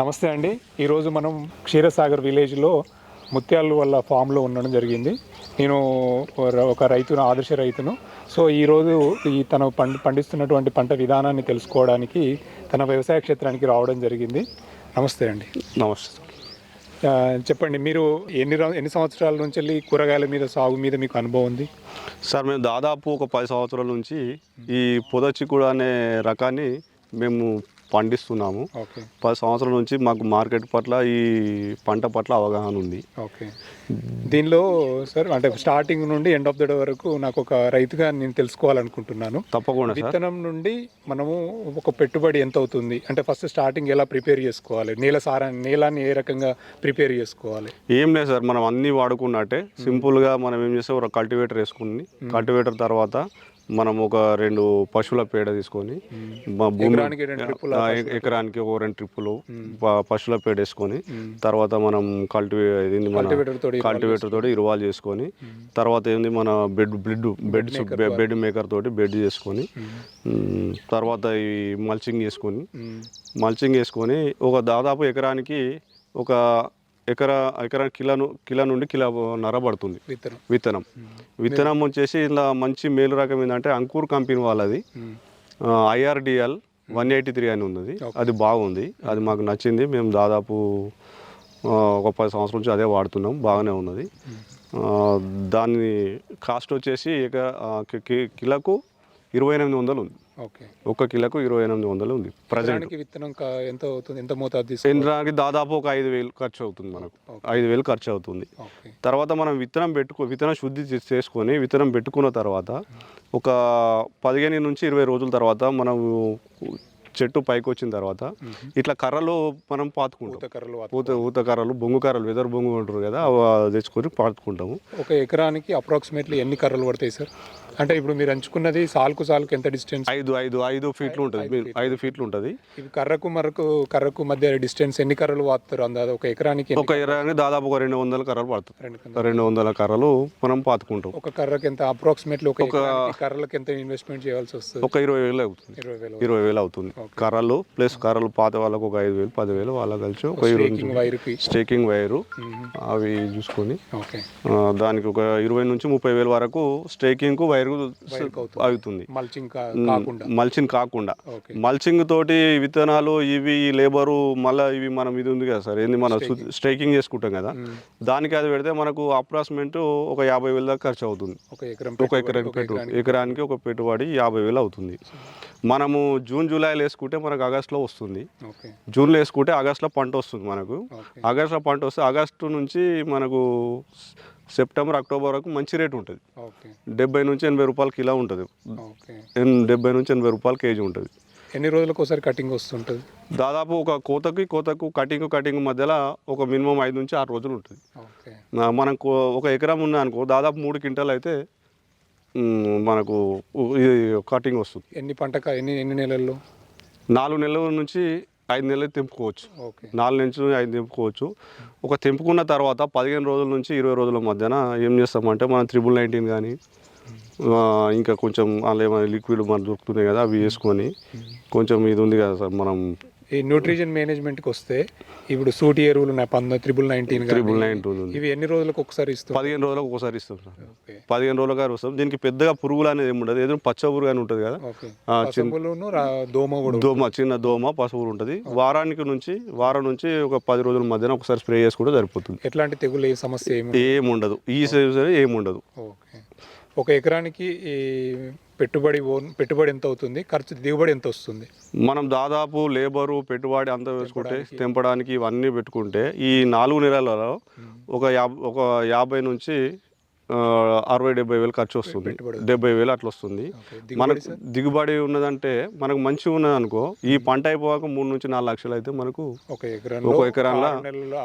నమస్తే అండి. ఈరోజు మనం క్షీరసాగర్ విలేజ్లో ముత్యాలు వాళ్ళ ఫామ్లో ఉండడం జరిగింది. నేను ఒక- రైతును ఆదర్శ రైతును. సో ఈరోజు ఈ తను పండి పండిస్తున్నటువంటి పంట విధానాన్ని తెలుసుకోవడానికి తన వ్యవసాయ క్షేత్రానికి రావడం జరిగింది. నమస్తే అండి. నమస్తే చెప్పండి మీరు ఎన్ని ఎన్ని సంవత్సరాల నుంచి వెళ్ళి కూరగాయల మీద సాగు మీద మీకు అనుభవం ఉంది? సార్ మేము దాదాపు ఒక పది సంవత్సరాల నుంచి ఈ పొద చిక్కుడు అనే రకాన్ని మేము పండిస్తున్నాము. ఓకే. పది సంవత్సరాల నుంచి మాకు మార్కెట్ పట్ల ఈ పంట పట్ల అవగాహన ఉంది. ఓకే. దీనిలో సార్ అంటే స్టార్టింగ్ నుండి ఎండ్ ఆఫ్ ద డే వరకు నాకు ఒక రైతుగా నేను తెలుసుకోవాలనుకుంటున్నాను. తప్పకుండా విత్తనం నుండి మనము ఒక పెట్టుబడి ఎంత అవుతుంది? అంటే ఫస్ట్ స్టార్టింగ్ ఎలా ప్రిపేర్ చేసుకోవాలి? నేల సారా నేలాన్ని ఏ రకంగా ప్రిపేర్ చేసుకోవాలి? ఏం లేదు సార్ మనం అన్నీ వాడుకున్నట్టే. సింపుల్గా మనం ఏం చేస్తాం ఒక కల్టివేటర్ వేసుకుని కల్టివేటర్ తర్వాత మనం ఒక రెండు పశువుల పేడ తీసుకొని మా భూమి ఎకరానికి ఒక రెండు ట్రిప్పులు పశువుల పేడ వేసుకొని తర్వాత మనం కల్టివే ఇది మన కల్టివేటర్ తోటి ఇరువాలు చేసుకొని. తర్వాత ఏంది మన bed blood bed bed maker తోటి. బెడ్ చేసుకొని తర్వాత ఈ మల్చింగ్ చేసుకొని మల్చింగ్ వేసుకొని ఒక దాదాపు ఎకరానికి ఒక ఎకరా ఎకరా కిలో కిలో నుండి కిలో నర పడుతుంది విత్తనం. విత్తనం విత్తనం వచ్చేసి ఇలా మంచి మేలు రకం ఏంటంటే అంకూర్ కంపెనీ వాళ్ళది. ఐఆర్డిఎల్ వన్ ఎయిటీ త్రీ అని ఉన్నది. అది బాగుంది. అది మాకు నచ్చింది. మేము దాదాపు ఒక పది సంవత్సరాల నుంచి అదే వాడుతున్నాం. బాగానే ఉన్నది. దాని కాస్ట్ వచ్చేసి ఎక ఆ, కి- కి- కిలోకు ఇరవై ఎనిమిది వందలు ఉంది. ఓకే. ఒక కిలోకు ఇరవై ఎనిమిది వందలు ఉంది. ప్రజెంట్. విత్తనం ఎంత అవుతుంది? ఎంత మోతాదు ఎకరానికి దాదాపు ఒక ఐదు వేలు ఖర్చు అవుతుంది మనకు. ఐదు వేలు ఖర్చు అవుతుంది. తర్వాత మనం విత్తనం పెట్టుకో విత్తనం శుద్ధి చేసుకొని విత్తనం పెట్టుకున్న తర్వాత ఒక పదిహేను నుంచి ఇరవై రోజుల తర్వాత మనం చెట్టు పైకి వచ్చిన తర్వాత ఇట్లా కర్రలు మనం పాతుకుంటాం. ఊత ఊత కర్రలు బొంగు కర్రలు వెదర్ బొంగు అంటారు కదా అవి తెచ్చుకొని పాతుకుంటాము. ఒక ఎకరానికి అప్రాక్సిమేట్లీ ఎన్ని కర్రలు పడతాయి సార్? అంటే ఇప్పుడు మీరు ఎంచుకున్నది సాల్కు సాల్కు ఎంత డిస్టెన్స్ ఐదు ఐదు ఐదు ఫీట్లు ఉంటుంది. ఐదు ఫీట్లు. ఉంటుంది. కర్రకు మరకు కర్రకు మధ్య డిస్టెన్స్ ఎన్ని కర్రలు వాడతారు అందాది ఒక ఎకరానికి ఒక ఎకరానికి దాదాపు ఒక రెండు వందల కర్రలు పడుతుంది రెండు వందల కర్రలు మనం పాతుకుంటాం. ఒక కర్రకి ఎంత అప్రాక్సిమేట్లీ ఒక కర్రలకి ఎంత ఇన్వెస్ట్మెంట్ చేయాల్సి వస్తుంది? ఒక ఇరవై వేలు అవుతుంది. ఇరవై వేలు అవుతుంది. కర్రలు ప్లస్ కర్రలు పాత వాళ్ళకు ఒక ఐదు వేలు పదివేలు వాళ్ళకి కలిసి ఒక ఇరవై స్టేకింగ్ వైరు అవి చూసుకొని దానికి ఒక ఇరవై నుంచి ముప్పై వేల వరకు స్టేకింగ్ వైర్ అవుతుంది మల్చింగ్ కాకుండా. మల్చింగ్ కాకుండా. ఓకే. మల్చింగ్ తోటి విత్తనాలు ఇవి లేబరు మళ్ళీ ఇవి మనం ఇది ఉంది కదా సార్ ఏంది మనం స్టేకింగ్ చేసుకుంటాం కదా. దానికి అది పెడితే మనకు అప్రాక్సిమేట్ ఒక యాభై వేల దాకా ఖర్చు అవుతుంది. ఒక ఎకరం ఎకరానికి ఒక పెట్టుబడి యాభై వేలు అవుతుంది. మనము జూన్ జూలైలో వేసుకుంటే మనకు ఆగస్టులో వస్తుంది. జూన్లో వేసుకుంటే ఆగస్టులో పంట వస్తుంది మనకు. ఆగస్టులో పంట వస్తే ఆగస్టు నుంచి మనకు సెప్టెంబర్ అక్టోబర్ వరకు మంచి రేట్ ఉంటుంది. డెబ్బై నుంచి ఎనభై రూపాయలు కిలో ఉంటుంది. డెబ్బై నుంచి ఎనభై రూపాయలు కేజీ ఉంటుంది. ఎన్ని రోజులకు ఒకసారి కటింగ్ వస్తుంటుంది? దాదాపు ఒక కోతకి కోతకు కటింగ్ కటింగ్ మధ్యలో ఒక మినిమం ఐదు నుంచి ఆరు రోజులు ఉంటుంది. మనం ఒక ఎకరం ఉంది అనుకో దాదాపు మూడు క్వింటాలు అయితే మనకు కటింగ్ వస్తుంది. ఎన్ని పంట ఎన్ని ఎన్ని నెలల్లో? నాలుగు నెలల నుంచి ఐదు నెలలు తెంపుకోవచ్చు. ఓకే. నాలుగు నుంచి ఐదు తెంపుకోవచ్చు. ఒక తెంపుకున్న తర్వాత పదిహేను రోజుల నుంచి ఇరవై రోజుల మధ్యన ఏం చేస్తామంటే మనం త్రిబుల్ నైన్టీన్ కానీ ఇంకా కొంచెం అందులో ఏమైనా లిక్విడ్ మనకు దొరుకుతున్నాయి కదా అవి వేసుకొని కొంచెం ఇది ఉంది కదా సార్ మనం ఈ న్యూట్రిషన్ మేనేజ్మెంట్కి వస్తే ఇప్పుడు సూటి ఎరువులు ఉన్నాయి పంద triple nineteen triple nine two ఉంది. ఇవి ఎన్ని రోజులకు ఒకసారి ఇస్తుంది పదిహేను రోజులకు ఒకసారి ఇస్తాం సార్. పదిహేను రోజులుగా వస్తాం. దీనికి పెద్దగా పురుగులు అనేది ఏమి ఉండదు. ఏదో పచ్చ పురుగు అని ఉంటుంది కదా. దోమ దోమ చిన్న దోమ పశువులు ఉంటుంది. వారానికి నుంచి వారం నుంచి ఒక పది రోజుల మధ్యన ఒకసారి స్ప్రే చేసుకుంటే సరిపోతుంది. ఎట్లాంటి తెగులు ఏ సమస్య ఏమి ఉండదు? ఈ సీజన్ ఏం ఉండదు. ఒక ఎకరానికి పెట్టుబడి ఓన్ పెట్టుబడి ఎంత అవుతుంది? ఖర్చు దిగుబడి ఎంత వస్తుంది? మనం దాదాపు లేబరు పెట్టుబడి అంతా వేసుకుంటే తెంపడానికి. ఇవన్నీ పెట్టుకుంటే ఈ నాలుగు నెలలలో ఒక యాభై ఒక యాభై నుంచి అరవై డెబ్బై వేలు ఖర్చు వస్తుంది. డెబ్బై వేలు అట్లా వస్తుంది. మనకు దిగుబడి ఉన్నదంటే మనకు మంచిగా ఉన్నది అనుకో ఈ పంట అయిపోయాక మూడు నుంచి నాలుగు లక్షలు అయితే మనకు ఒక ఎకరంలో ఒక ఎకరంలో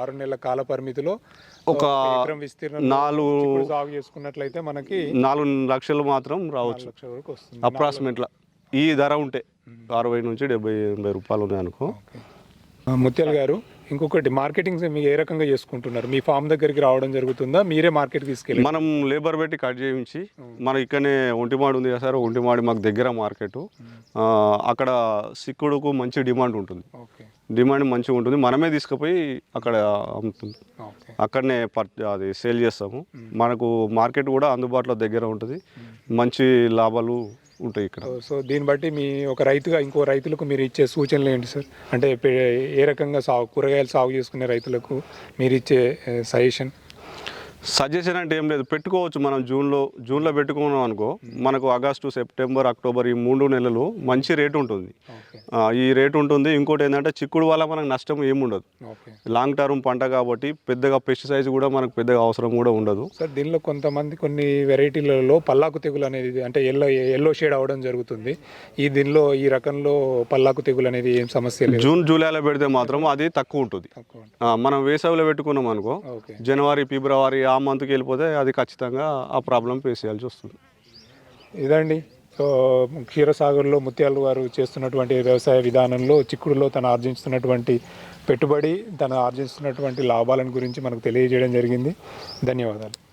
ఆరు నెలలు కాల పరిమితిలో ఒక ఎకరం నాలుగు సాగు చేసుకున్నట్లయితే మనకి నాలుగు లక్షలు మాత్రం రావచ్చు. అప్రాక్సిమేట్లా ఈ ధర ఉంటే అరవై నుంచి డెబ్బై ఎనభై రూపాయలు ఉన్నాయి అనుకో. ముత్యాల గారు ఇంకొకటి మార్కెటింగ్ మీరు ఏ రకంగా చేసుకుంటున్నారు? మీ ఫామ్ దగ్గరికి రావడం జరుగుతుందా? మీరే మార్కెట్కి తీసుకెళ్ళి మనం లేబర్ పెట్టి కట్ చేయించి మన ఇక్కడనే ఒంటిమాడి ఉంది కదా సార్ ఒంటిమాడి మాకు దగ్గర మార్కెట్ అక్కడ సిక్కుడుకు మంచి డిమాండ్ ఉంటుంది. డిమాండ్ మంచిగా ఉంటుంది. మనమే తీసుకుపోయి అక్కడ అమ్ముతుంది అక్కడనే పర్ అది సేల్ చేస్తాము. మనకు మార్కెట్ కూడా అందుబాటులో దగ్గర ఉంటుంది. మంచి లాభాలు ఉంటాయి ఇక్కడ. సో- దీన్ని బట్టి మీ ఒక రైతుగా ఇంకో రైతులకు మీరు ఇచ్చే సూచనలు ఏంటి సార్? అంటే ఏ రకంగా సాగు కూరగాయలు సాగు చేసుకునే రైతులకు మీరు ఇచ్చే సజెషన్ సజెషన్ అంటే ఏం లేదు. పెట్టుకోవచ్చు మనం జూన్లో జూన్లో పెట్టుకున్నాం అనుకో మనకు ఆగస్టు సెప్టెంబర్ అక్టోబర్ ఈ మూడు నెలలు మంచి రేటు ఉంటుంది. ఈ రేటు ఉంటుంది. ఇంకోటి ఏంటంటే చిక్కుడు వల్ల మనకు నష్టం ఏముండదు లాంగ్ టర్మ్ పంట కాబట్టి పెద్దగా పెస్టిసైడ్స్ కూడా మనకు పెద్దగా అవసరం కూడా ఉండదు. సార్ దీనిలో కొంతమంది కొన్ని వెరైటీలలో పల్లాకు తెగులు అనేది అంటే ఎల్లో ఎల్లో షేడ్ అవడం జరుగుతుంది. ఈ దీనిలో ఈ రకంలో పల్లాకు తెగులు అనేది ఏం సమస్య లేదు? జూన్ జూలైలో పెడితే మాత్రం అది తక్కువ ఉంటుంది. మనం వేసవిలో పెట్టుకున్నాం అనుకో జనవరి ఫిబ్రవరి ఆ ఆ మంత్కి వెళ్ళిపోతే అది ఖచ్చితంగా ఆ ప్రాబ్లం ఫేస్ చేయాల్సి వస్తుంది. ఇదండి. సో క్షీరసాగర్లో ముత్యాలు వారు చేస్తున్నటువంటి వ్యవసాయ విధానంలో చిక్కుడులో తను ఆర్జించుతున్నటువంటి పెట్టుబడి తను ఆర్జిస్తున్నటువంటి లాభాలను గురించి మనకు తెలియజేయడం జరిగింది. ధన్యవాదాలు.